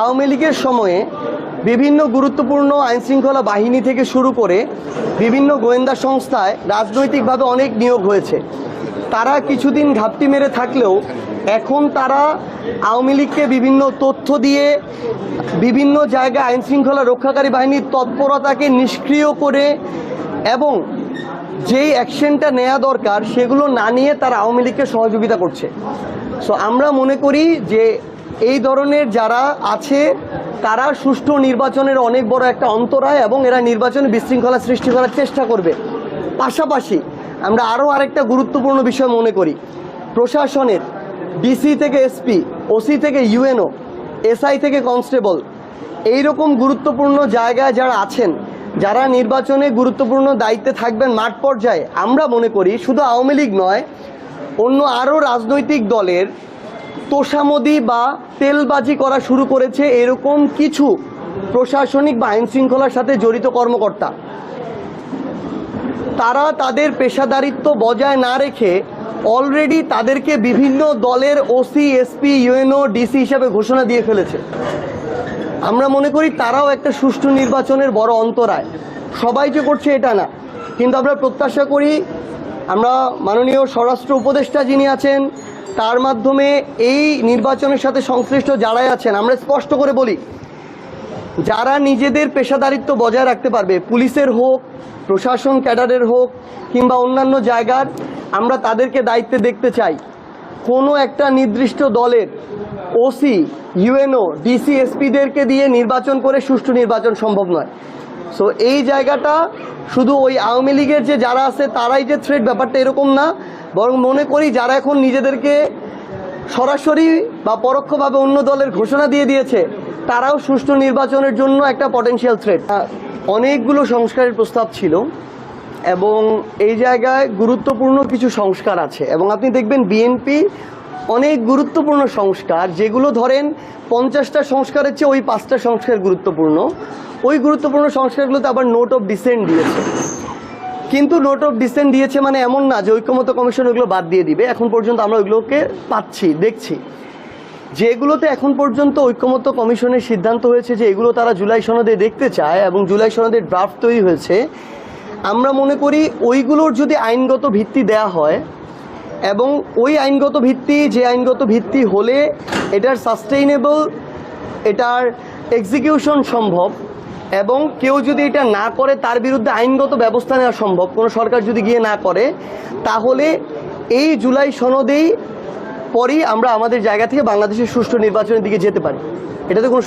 আওয়ামী লীগের সময়ে বিভিন্ন গুরুত্বপূর্ণ আইনশৃঙ্খলা বাহিনী থেকে শুরু করে বিভিন্ন গোয়েন্দা সংস্থায় রাজনৈতিকভাবে অনেক নিয়োগ হয়েছে। তারা কিছুদিন ঘাপটি মেরে থাকলেও এখন তারা আওয়ামী লীগকে বিভিন্ন তথ্য দিয়ে বিভিন্ন জায়গায় আইনশৃঙ্খলা রক্ষাকারী বাহিনীর তৎপরতাকে নিষ্ক্রিয় করে এবং যেই অ্যাকশনটা নেওয়া দরকার সেগুলো না নিয়ে তারা আওয়ামী লীগকে সহযোগিতা করছে। সো আমরা মনে করি যে এই ধরনের যারা আছে, তারা সুষ্ঠু নির্বাচনের অনেক বড় একটা অন্তরায় এবং এরা নির্বাচনে বিশৃঙ্খলা সৃষ্টি করার চেষ্টা করবে। পাশাপাশি আমরা আরও আরেকটা গুরুত্বপূর্ণ বিষয় মনে করি। প্রশাসনের, ডিসি থেকে এসপি, ওসি থেকে ইউএনও, এসআই থেকে কনস্টেবল এই রকম গুরুত্বপূর্ণ জায়গায় যারা আছেন, যারা নির্বাচনে গুরুত্বপূর্ণ দায়িত্বে থাকবেন মাঠ পর্যায়ে, আমরা মনে করি শুধু আওয়ামী লীগ নয়, অন্য আরও রাজনৈতিক দলের তোষামদি বা তেলবাজি করা শুরু করেছে এরকম কিছু প্রশাসনিক বা আইন শৃঙ্খলার সাথে জড়িত কর্মকর্তা। তারা তাদের পেশাদারিত্ব বজায় না রেখে অলরেডি তাদেরকে বিভিন্ন দলের ওসি এসপি ইউএনও ডিসি হিসাবে ঘোষণা দিয়ে ফেলেছে। আমরা মনে করি তারাও একটা সুষ্ঠু নির্বাচনের বড় অন্তরায়। সবাই যে করছে এটা না। কিন্তু আমরা প্রত্যাশা করি আমরা মাননীয় স্বরাষ্ট্র উপদেষ্টা যিনি আছেন তার মাধ্যমে এই নির্বাচনের সাথে সংশ্লিষ্ট যারাই আছেন, আমরা স্পষ্ট করে বলি, যারা নিজেদের পেশাদারিত্ব বজায় রাখতে পারবে, পুলিশের হোক, প্রশাসন ক্যাডারের হোক, কিংবা অন্যান্য জায়গার, আমরা তাদেরকে দায়িত্বে দেখতে চাই। কোনো একটা নির্দিষ্ট দলের ওসি, ইউএনও, ডিসি, এসপিদেরকে দিয়ে নির্বাচন করে সুষ্ঠু নির্বাচন সম্ভব নয়। সো এই জায়গাটা শুধু ওই আওয়ামী লীগের যে যারা আছে, তারাই যে থ্রেড ব্যাপারটা এরকম না। বরং মনে করি যারা এখন নিজেদেরকে সরাসরি বা পরোক্ষভাবে অন্য দলের ঘোষণা দিয়ে দিয়েছে, তারাও সুষ্ঠু নির্বাচনের জন্য একটা পটেনশিয়াল থ্রেট অনেকগুলো সংস্কারের প্রস্তাব ছিল এবং এই জায়গায় গুরুত্বপূর্ণ কিছু সংস্কার আছে। এবং আপনি দেখবেন বিএনপি অনেক গুরুত্বপূর্ণ সংস্কার, যেগুলো ধরেন পঞ্চাশটা সংস্কারের চেয়ে ওই পাঁচটা সংস্কার গুরুত্বপূর্ণ। ওই গুরুত্বপূর্ণ সংস্কারগুলোতে আবার নোট অফ ডিসেন্ট দিয়েছে। কিন্তু নোট অফ ডিসেন্ট দিয়েছে মানে এমন না যে ঐক্যমত কমিশন ওইগুলো বাদ দিয়ে দিবে, এখন পর্যন্ত আমরা ওইগুলোকে পাচ্ছি, দেখছি। যেগুলোতে এখন পর্যন্ত ঐক্যমত্য কমিশনের সিদ্ধান্ত হয়েছে যে এগুলো তারা জুলাই সনদে দেখতে চায় এবং জুলাই সনদের ড্রাফট তৈরি হয়েছে, আমরা মনে করি ওইগুলোর যদি আইনগত ভিত্তি দেয়া হয় এবং ওই আইনগত ভিত্তি, যে আইনগত ভিত্তি হলে এটার সাস্টেইনেবল এটার এক্সিকিউশন সম্ভব এবং কেউ যদি এটা না করে, তার বিরুদ্ধে আইনগত ব্যবস্থা নেওয়া সম্ভব। কোনো সরকার যদি গিয়ে না করে, তাহলে এই জুলাই সনদেই পরই আমরা আমাদের জায়গা থেকে বাংলাদেশের সুষ্ঠু নির্বাচনের দিকে যেতে পারি। এটাতে কোনো